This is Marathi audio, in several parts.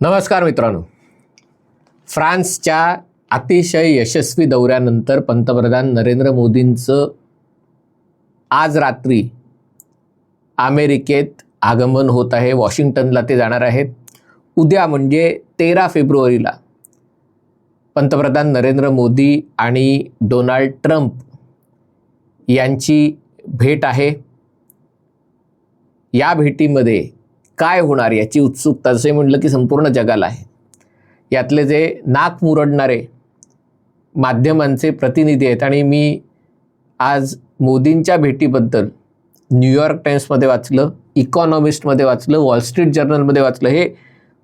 नमस्कार मित्रांनो. फ्रान्सच्या अतिशय यशस्वी दौऱ्यानंतर पंतप्रधान नरेंद्र मोदींचं आज रात्री अमेरिकेत आगमन होत आहे वॉशिंग्टनला ते जाणार आहेत. उद्या म्हणजे तेरा फेब्रुवारीला पंतप्रधान नरेंद्र मोदी आणि डोनाल्ड ट्रम्प यांची भेट आहे. या भेटीमध्ये काय होणार याची उत्सुकता? असे म्हटलं की संपूर्ण जगाला आहे. यातले जे नाक मुरडणारे माध्यमांचे प्रतिनिधी आहेत आणि मी आज मोदींच्या भेटीबद्दल न्यूयॉर्क टाईम्समध्ये वाचलं इकॉनॉमिस्टमध्ये वाचलं वॉल स्ट्रीट जर्नलमध्ये वाचलं हे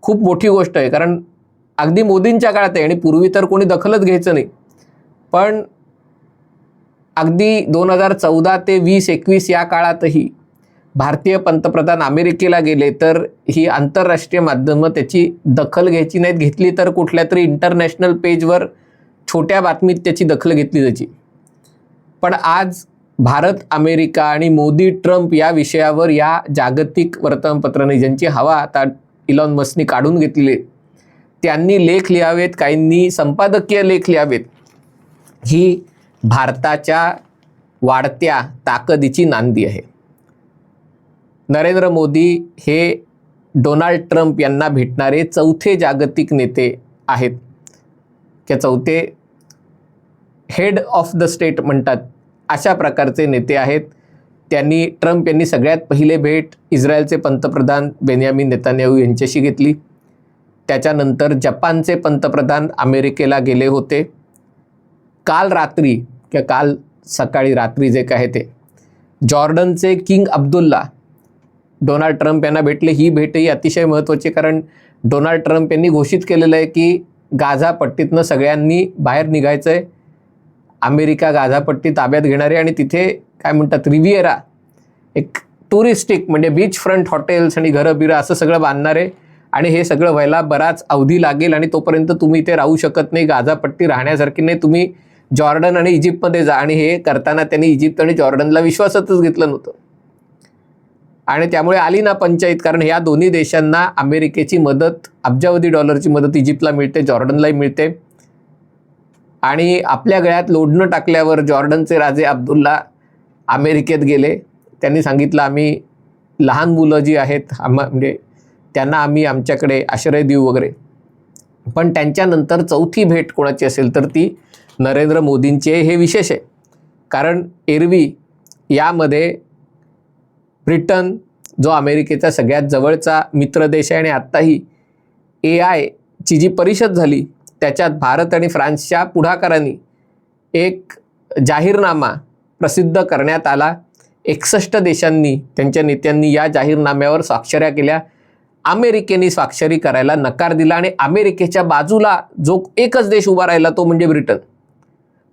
खूप मोठी गोष्ट आहे. कारण अगदी मोदींच्या काळात आहे आणि पूर्वी तर कोणी दखलच घ्यायचं नाही. पण अगदी दोन हजार चौदा ते वीस एकवीस या काळातही भारतीय पंतप्रधान अमेरिकेला गेले तर ही आंतरराष्ट्रीय माध्यमं त्याची दखल घ्यायची नाहीत. घेतली तर कुठल्या तरी इंटरनॅशनल पेजवर छोट्या बातमीत त्याची दखल घेतली जायची. पण आज भारत अमेरिका आणि मोदी ट्रम्प या विषयावर या जागतिक वर्तमानपत्राने ज्यांची हवा आता इलॉन मस्कनी काढून घेतलेली त्यांनी लेख लिहावेत काहींनी संपादकीय लेख लिहावेत. ही भारताच्या वाढत्या ताकदीची नांदी आहे. नरेंद्र मोदी हे डोनाल्ड ट्रम्प यांना भेटणारे चौथे जागतिक नेते आहेत. किंवा चौथे हेड ऑफ द स्टेट म्हणतात. अशा प्रकारचे नेते आहेत. त्यांनी ट्रम्प यांनी सगळ्यात पहिले भेट इस्रायलचे पंतप्रधान बेन्यामिन नेतान्याहू यांच्याशी घेतली. त्याच्यानंतर जपानचे पंतप्रधान अमेरिकेला गेले होते. काल रात्री किंवा काल सकाळी रात्री जे काय ते. जॉर्डनचे किंग अब्दुल्ला डोनाल्ड ट्रम्प यांना भेटले. ही भेटही अतिशय महत्त्वाची कारण डोनाल्ड ट्रम्प यांनी घोषित केलेलं आहे की गाझा पट्टीतनं सगळ्यांनी बाहेर निघायचं आहे. अमेरिका गाझा पट्टी ताब्यात घेणारे आणि तिथे काय म्हणतात रिव्हिएरा एक टुरिस्टिक म्हणजे बीच फ्रंट हॉटेल्स आणि घरं बिरं असं सगळं बांधणार आहे. आणि हे सगळं व्हायला बराच अवधी लागेल आणि तोपर्यंत तुम्ही इथे राहू शकत नाही. गाझापट्टी राहण्यासारखी नाही. तुम्ही जॉर्डन आणि इजिप्तमध्ये जा आणि हे करताना त्यांनी इजिप्त आणि जॉर्डनला विश्वासातच घेतलं नव्हतं. आणि त्यामुळे आली ना पंचायत कारण ह्या दोन्ही देशांना अमेरिकेची मदत अब्जावधी डॉलरची मदत इजिप्तला मिळते जॉर्डनलाही मिळते. आणि आपल्या गळ्यात लोडणं टाकल्यावर जॉर्डनचे राजे अब्दुल्ला अमेरिकेत गेले. त्यांनी सांगितलं आम्ही लहान मुलं जी आहेत आम म्हणजे त्यांना आम्ही आमच्याकडे आश्रय देऊ वगैरे. पण त्यांच्यानंतर चौथी भेट कोणाची असेल तर ती नरेंद्र मोदींचे हे विशेष आहे. कारण एरवी यामध्ये ब्रिटन जो अमेरिकेचा सगळ्यात जवळचा मित्र देश आहे आणि आत्ताही ए आयची जी परिषद झाली त्याच्यात भारत आणि फ्रान्सच्या पुढाकारांनी एक जाहीरनामा प्रसिद्ध करण्यात आला. एकसष्ट देशांनी त्यांच्या नेत्यांनी या जाहीरनाम्यावर स्वाक्षऱ्या केल्या. अमेरिकेने स्वाक्षरी करायला नकार दिला आणि अमेरिकेच्या बाजूला जो एकच देश उभा राहिला तो म्हणजे ब्रिटन.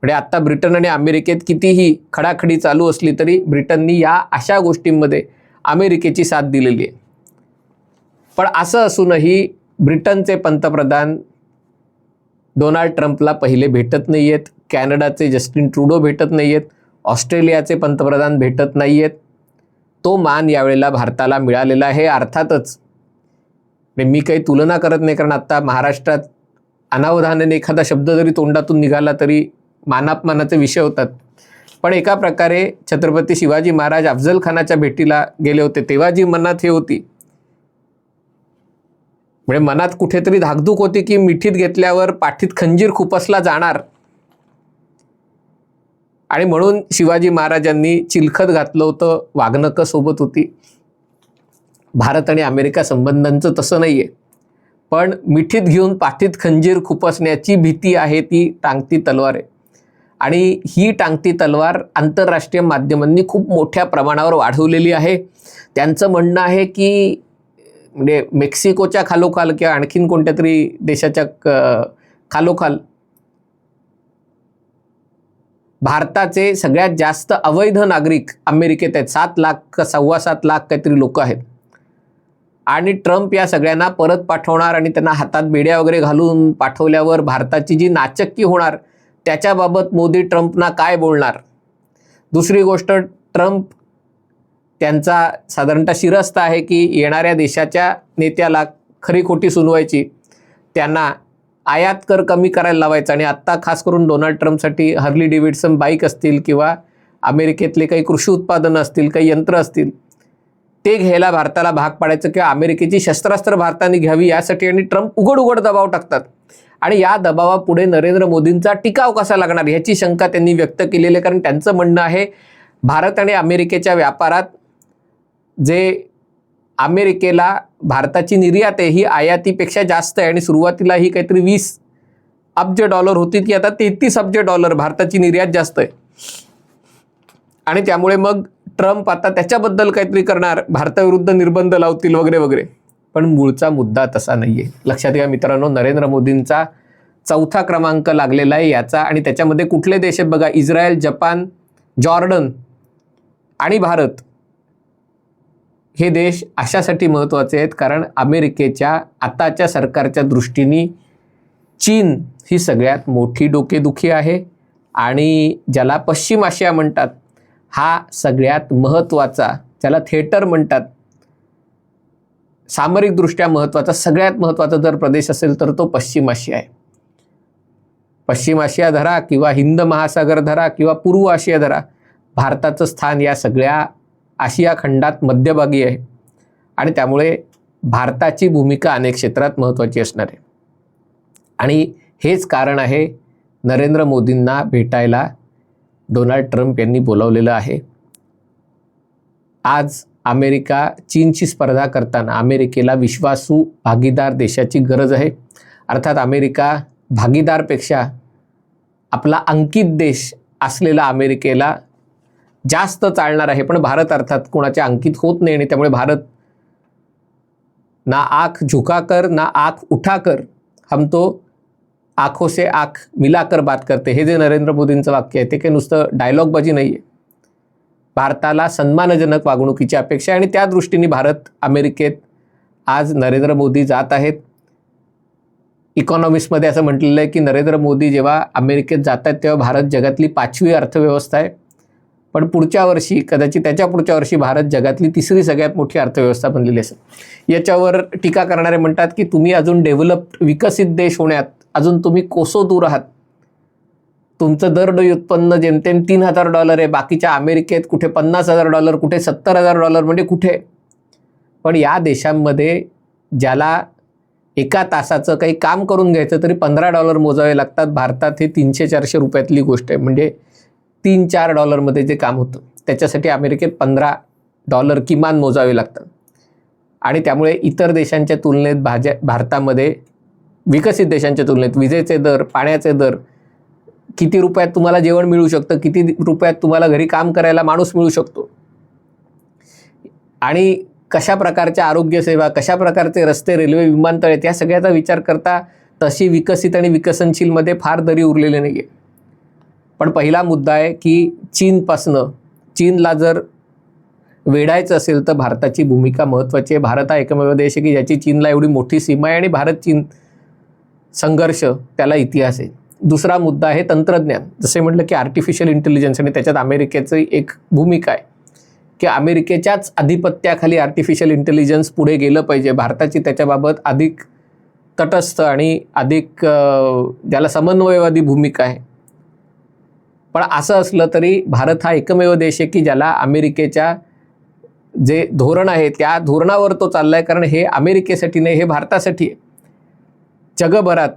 म्हणजे आत्ता ब्रिटन आणि अमेरिकेत कितीही खडाखडी चालू असली तरी ब्रिटननी या अशा गोष्टींमध्ये अमेरिकेची साथ दिलेली आहे. पण असं असूनही ब्रिटनचे पंतप्रधान डोनाल्ड ट्रम्पला पहिले भेटत नाही आहेत कॅनडाचे जस्टिन ट्रुडो भेटत नाही आहेत ऑस्ट्रेलियाचे पंतप्रधान भेटत नाही आहेत तो मान यावेळेला भारताला मिळालेला आहे अर्थातच मी काही तुलना करत नाही कारण आत्ता महाराष्ट्रात अनावधानाने एखादा शब्द जरी तोंडातून निघाला तरी मानापमानाचे विषय होतात. पण एका प्रकारे छत्रपती शिवाजी महाराज अफजल खानाच्या भेटीला गेले होते तेव्हा जी मनात हे होती म्हणजे मनात कुठेतरी धाकधूक होती की मिठीत घेतल्यावर पाठीत खंजीर खुपसला जाणार. आणि म्हणून शिवाजी महाराजांनी चिलखत घातलं होतं वाघनकं सोबत होती. भारत आणि अमेरिका संबंधांचं तसं नाही आहे पण मिठीत घेऊन पाठीत खंजीर खुपसण्याची भीती आहे ती टांगती तलवार आहे. आणि ही टांगती तलवार आंतरराष्ट्रीय माध्यमांनी खूप मोठ्या प्रमाणावर वाढवलेली आहे. त्यांचं म्हणणं आहे की म्हणजे मेक्सिकोच्या खालोखाल किंवा आणखीन कोणत्या तरी देशाच्या खालोखाल भारताचे सगळ्यात जास्त अवैध नागरिक अमेरिकेत आहेत. सात लाख सव्वा सात लाख काहीतरी लोक आहेत. आणि ट्रम्प या सगळ्यांना परत पाठवणार आणि त्यांना हातात बेड्या वगैरे घालून पाठवल्यावर भारताची जी नाचक्की होणार त्याच्याबाबत मोदी ट्रम्पना काय बोलणार? दुसरी गोष्ट ट्रम्प त्यांचा साधारणतः शिरस्त आहे की येणाऱ्या देशाच्या नेत्याला खरी खोटी सुनवायची. त्यांना आयात कर कमी करायला लावायचा आणि आत्ता खास करून डोनाल्ड ट्रम्पसाठी हर्ली डेव्हिडसन बाईक असतील किंवा अमेरिकेतले काही कृषी उत्पादनं असतील काही यंत्र असतील ते घ्यायला भारताला भाग पाडायचं किंवा अमेरिकेची शस्त्रास्त्र भारताने घ्यावी यासाठी आणि ट्रम्प उघड उघड दबाव टाकतात. आणि या दबावापुढे नरेंद्र मोदींचा टिकाव कसा लागणार ह्याची शंका त्यांनी व्यक्त केलेली आहे. कारण त्यांचं म्हणणं आहे भारत आणि अमेरिकेच्या व्यापारात जे अमेरिकेला भारताची निर्यात आहे ही आयातीपेक्षा जास्त आहे आणि सुरुवातीला ही काहीतरी वीस अब्ज डॉलर होती ती आता तेहतीस अब्ज डॉलर भारताची निर्यात जास्त आहे. आणि त्यामुळे मग ट्रम्प आता त्याच्याबद्दल काहीतरी करणार भारताविरुद्ध निर्बंध लावतील वगैरे वगैरे. पण मूळचा मुद्दा तसा नाही आहे लक्षात घ्या मित्रांनो नरेंद्र मोदींचा चौथा क्रमांक लागलेला आहे याचा आणि त्याच्यामध्ये कुठले देश आहेत बघा इस्रायल जपान जॉर्डन आणि भारत. हे देश अशासाठी महत्त्वाचे आहेत कारण अमेरिकेच्या आताच्या सरकारच्या दृष्टीने चीन ही सगळ्यात मोठी डोकेदुखी आहे आणि ज्याला पश्चिम आशिया म्हणतात हा सगळ्यात महत्त्वाचा ज्याला थिएटर म्हणतात सामरिकदृष्ट्या महत्त्वाचा सगळ्यात महत्त्वाचा जर प्रदेश असेल तर तो पश्चिम आशिया आहे. पश्चिम आशिया धरा किंवा हिंद महासागर धरा किंवा पूर्व आशिया धरा भारताचं स्थान या सगळ्या आशिया खंडात मध्यभागी आहे. आणि त्यामुळे भारताची भूमिका अनेक क्षेत्रात महत्त्वाची असणार आहे. आणि हेच कारण आहे नरेंद्र मोदींना भेटायला डोनाल्ड ट्रम्प यांनी बोलावलेलं आहे. आज अमेरिका चीनची स्पर्धा करताना अमेरिकेला विश्वासू भागीदार देशाची गरज आहे. अर्थात अमेरिका भागीदारपेक्षा आपला अंकित देश असलेला अमेरिकेला जास्त चालणार आहे. पण भारत अर्थात कोणाच्या अंकित होत नाही आणि त्यामुळे भारत ना आख झुकाकर ना आख उठाकर हम तो आखो से आख मिलाकर बात करते. हे जे नरेंद्र मोदींचं वाक्य आहे ते काही नुसतं डायलॉगबाजी नाही आहे भारताला सन्मानजनक वागणुकीची अपेक्षा आहे आणि त्या दृष्टीने भारत अमेरिकेत आज नरेंद्र मोदी जात आहेत. इकॉनॉमिक्समध्ये असं म्हटलेलं आहे की नरेंद्र मोदी जेव्हा अमेरिकेत जात आहेत तेव्हा भारत जगातली पाचवी अर्थव्यवस्था आहे. पण पुढच्या वर्षी कदाचित त्याच्या पुढच्या वर्षी भारत जगातली तिसरी सगळ्यात मोठी अर्थव्यवस्था बनलेली असेल. याच्यावर टीका करणारे म्हणतात की तुम्ही अजून डेव्हलप्ड विकसित देश होण्यात अजून तुम्ही कोसो दूर आहात. तुमचं दरडोई उत्पन्न जेमतेम तीन हजार डॉलर आहे बाकीच्या अमेरिकेत कुठे पन्नास हजार डॉलर कुठे सत्तर हजार डॉलर म्हणजे कुठे? पण या देशांमध्ये ज्याला एका तासाचं काही काम करून घ्यायचं तरी पंधरा डॉलर मोजावे लागतात. भारतात हे तीनशे चारशे रुपयातली गोष्ट आहे. म्हणजे तीन चार डॉलरमध्ये जे काम होतं त्याच्यासाठी अमेरिकेत पंधरा डॉलर किमान मोजावे लागतात. आणि त्यामुळे इतर देशांच्या तुलनेत भाज्या भारतामध्ये विकसित देशांच्या तुलनेत विजेचे दर पाण्याचे दर किती रुपयात तुम्हाला जेवण मिळू शकतं किती रुपयात तुम्हाला घरी काम करायला माणूस मिळू शकतो? आणि कशा प्रकारच्या आरोग्यसेवा कशा प्रकारचे रस्ते रेल्वे विमानतळ आहेत या सगळ्याचा विचार करता तशी विकसित आणि विकसनशीलमध्ये फार दरी उरलेली नाही आहे पण पहिला मुद्दा आहे की चीनपासनं चीनला जर वेढायचं असेल तर भारताची भूमिका महत्त्वाची आहे. भारत हा एकमेव देश आहे की ज्याची चीनला एवढी मोठी सीमा आहे आणि भारत चीन संघर्ष त्याला इतिहास आहे. दुसरा मुद्दा आहे तंत्रज्ञान. जसे म्हटलं की आर्टिफिशियल इंटेलिजन्स आणि त्याच्यात अमेरिकेची एक भूमिका आहे. की अमेरिकेच्याच आधिपत्याखाली आर्टिफिशियल इंटेलिजन्स पुढे गेलं पाहिजे. भारताची त्याच्याबाबत अधिक तटस्थ आणि अधिक ज्याला समन्वयवादी भूमिका आहे. पण असं असलं तरी भारत हा एकमेव देश आहे की ज्याला अमेरिकेच्या जे धोरण आहे त्या धोरणावर तो चालला आहे कारण हे अमेरिकेसाठी नाही हे भारतासाठी आहे. जगभरात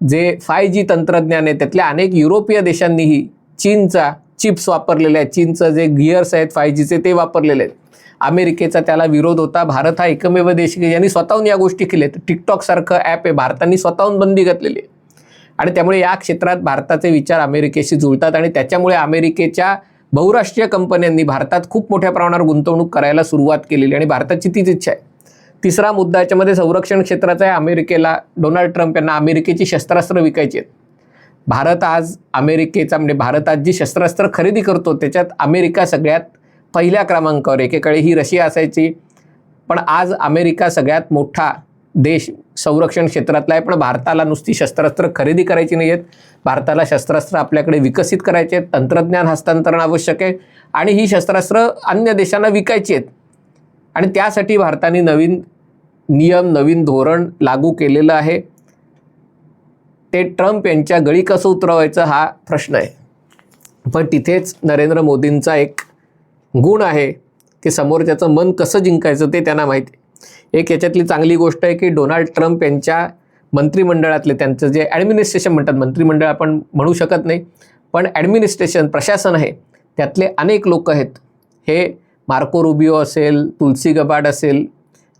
जे फाय जी तंत्रज्ञान आहे त्यातल्या अनेक युरोपीय देशांनीही चीनचा चिप्स वापरलेले आहेत. चीनचं जे गिअर्स आहेत फाय जीचे ते वापरलेले आहेत. अमेरिकेचा त्याला विरोध होता. भारत हा एकमेव देश यांनी की ज्यांनी स्वतःहून या गोष्टी केल्या आहेत. टिकटॉकसारखं ॲप आहे. भारताने स्वतःहून बंदी घातलेली आहे. आणि त्यामुळे या क्षेत्रात भारताचे विचार अमेरिकेशी जुळतात आणि त्याच्यामुळे अमेरिकेच्या बहुराष्ट्रीय कंपन्यांनी भारतात खूप मोठ्या प्रमाणावर गुंतवणूक करायला सुरुवात केलेली आणि भारताची तीच इच्छा आहे. तिसरा मुद्दा याच्यामध्ये संरक्षण क्षेत्राचा आहे. अमेरिकेला डोनाल्ड ट्रम्प यांना अमेरिकेची शस्त्रास्त्र विकायची आहेत. भारत आज अमेरिकेचा म्हणजे भारत आज जी शस्त्रास्त्र खरेदी करतो त्याच्यात अमेरिका सगळ्यात पहिल्या क्रमांकावर एकेकाळी ही रशिया असायची. पण आज अमेरिका सगळ्यात मोठा देश संरक्षण क्षेत्रातला आहे. पण भारताला नुसती शस्त्रास्त्र खरेदी करायची नाही आहेत. भारताला शस्त्रास्त्र आपल्याकडे विकसित करायचे आहेत. तंत्रज्ञान हस्तांतरण आवश्यक आहे. आणि ही शस्त्रास्त्र अन्य देशांना विकायची आहेत. आणि त्यासाठी भारताने नवीन नियम नवीन धोरण लागू केलेलं आहे. ते ट्रम्प यांच्या गळी कसं उतरवायचं हा प्रश्न आहे. पण तिथेच नरेंद्र मोदींचा एक गुण आहे की समोरच्याचं मन कसं जिंकायचं ते त्यांना माहिती आहे. एक याच्यातली चांगली गोष्ट आहे की डोनाल्ड ट्रम्प यांच्या मंत्रिमंडळातले त्यांचं जे ॲडमिनिस्ट्रेशन म्हणतात मंत्रिमंडळ आपण म्हणू शकत नाही पण ॲडमिनिस्ट्रेशन प्रशासन आहे त्यातले अनेक लोक आहेत. हे मार्को रुबिओ असेल तुलसी गबाड असेल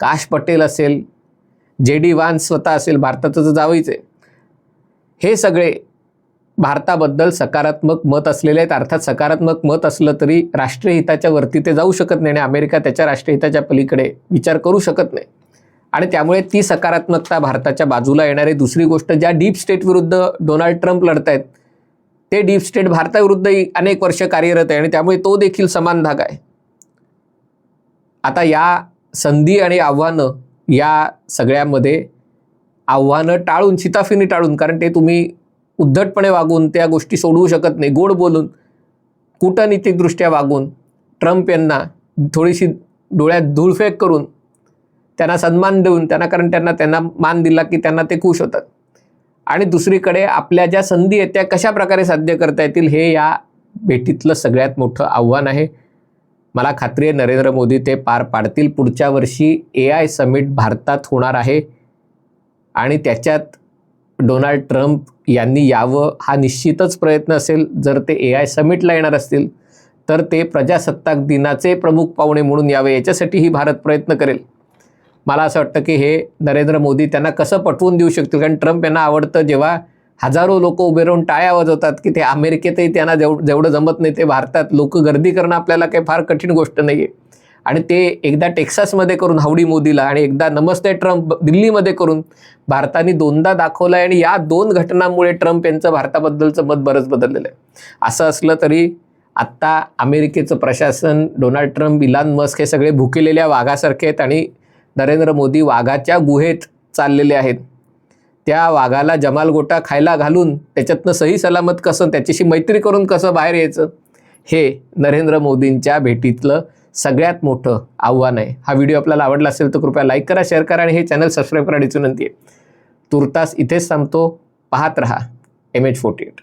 काश पटेल असेल जे डी वान स्वतः असेल भारताचं तर जावईच आहे. हे सगळे भारताबद्दल सकारात्मक मत असलेले आहेत. अर्थात सकारात्मक मत असलं तरी राष्ट्रीय हिताच्या वरती ते जाऊ शकत नाही आणि अमेरिका त्याच्या राष्ट्रीय हिताच्या पलीकडे विचार करू शकत नाही. आणि त्यामुळे ती सकारात्मकता भारताच्या बाजूला येणारी दुसरी गोष्ट ज्या डीप स्टेट विरुद्ध डोनाल्ड ट्रम्प लढत आहेत ते डीप स्टेट भारताविरुद्धही अनेक वर्ष कार्यरत आहे आणि त्यामुळे तो देखील समान धागा आहे. आता या संधी आणि आव्हानं या सगळ्यामध्ये आव्हानं टाळून शिताफिनी टाळून कारण ते तुम्ही उद्धटपणे वागून त्या गोष्टी सोडवू शकत नाही. गोड बोलून कूटनीतिकदृष्ट्या वागून ट्रम्प यांना थोडीशी डोळ्यात धूळफेक करून त्यांना सन्मान देऊन त्यांना कारण त्यांना त्यांना मान दिला की त्यांना ते खुश होतात. आणि दुसरीकडे आपल्या ज्या संधी आहेत त्या कशा प्रकारे साध्य करता येतील हे या भेटीतलं सगळ्यात मोठं आव्हान आहे. मला खात्री आहे नरेंद्र मोदी ते पार पाडतील. पुढच्या वर्षी ए आय समिट भारतात होणार आहे. आणि त्याच्यात डोनाल्ड ट्रम्प यांनी यावं हा निश्चितच प्रयत्न असेल. जर ते ए आय समिटला येणार असतील तर ते प्रजासत्ताक दिनाचे प्रमुख पाहुणे म्हणून यावे. याच्यासाठी ही भारत प्रयत्न करेल. मला असं वाटतं की हे नरेंद्र मोदी त्यांना कसं पटवून देऊ शकतील? कारण ट्रम्प यांना आवडतं जेव्हा हजारो लोक उभे राहून टाळ्या वाजवतात की ते अमेरिकेतही त्यांना जेव जेवढं जमत नाही ते भारतात. लोक गर्दी करणं आपल्याला काही फार कठीण गोष्ट नाही आहे आणि ते एकदा टेक्सासमध्ये करून हावडी मोदीला आणि एकदा नमस्ते ट्रम्प दिल्लीमध्ये करून भारताने दोनदा दाखवलं आहे आणि या दोन घटनांमुळे ट्रम्प यांचं भारताबद्दलचं मत बरंच बदललेलं आहे. असं असलं तरी आत्ता अमेरिकेचं प्रशासन डोनाल्ड ट्रम्प इलान मस्क हे सगळे भुकेलेल्या वाघासारखे आहेत आणि नरेंद्र मोदी वाघाच्या गुहेत चाललेले आहेत. त्या वाघाला जमाल गोटा खायला घालून त्याच्यातनं सही सलामत कसं त्याच्याशी मैत्री करून कसं बाहेर यायचं? हे नरेंद्र मोदींच्या भेटीतलं सगळ्यात मोठं आव्हान आहे. हा व्हिडिओ आपल्याला आवडला असेल तर कृपया लाईक करा शेअर करा आणि हे चॅनल सबस्क्राईब करायची विनंती आहे तुर्तास इथेच थांबतो. पाहत रहा. M H forty eight